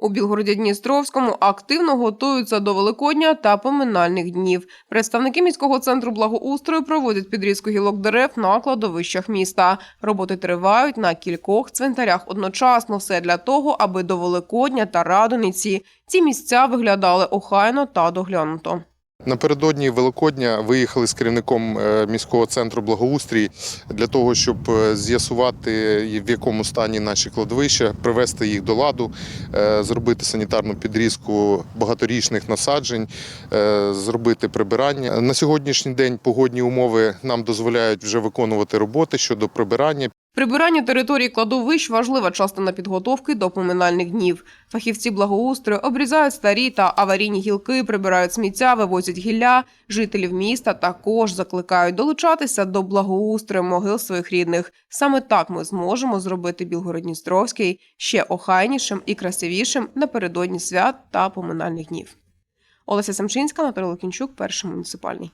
У Білгороді-Дністровському активно готуються до Великодня та поминальних днів. Представники міського центру благоустрою проводять підрізку гілок дерев на кладовищах міста. Роботи тривають на кількох цвинтарях одночасно. Все для того, аби до Великодня та Радониці ці місця виглядали охайно та доглянуто. Напередодні Великодня виїхали з керівником е, міського центру благоустрій для того, щоб е, з'ясувати, в якому стані наші кладовища, привести їх до ладу, е, зробити санітарну підрізку багаторічних насаджень, зробити прибирання. На сьогоднішній день погодні умови нам дозволяють вже виконувати роботи щодо прибирання. Прибирання території кладовищ важлива частина підготовки до поминальних днів. Фахівці благоустрою обрізають старі та аварійні гілки, прибирають сміття, вивозять гілля. Жителів міста також закликають долучатися до благоустрою могил своїх рідних. Саме так ми зможемо зробити Білгород-Дністровський ще охайнішим і красивішим напередодні свят та поминальних днів. Олеся Самчинська, Анатолій Лукінчук, перший муніципальний.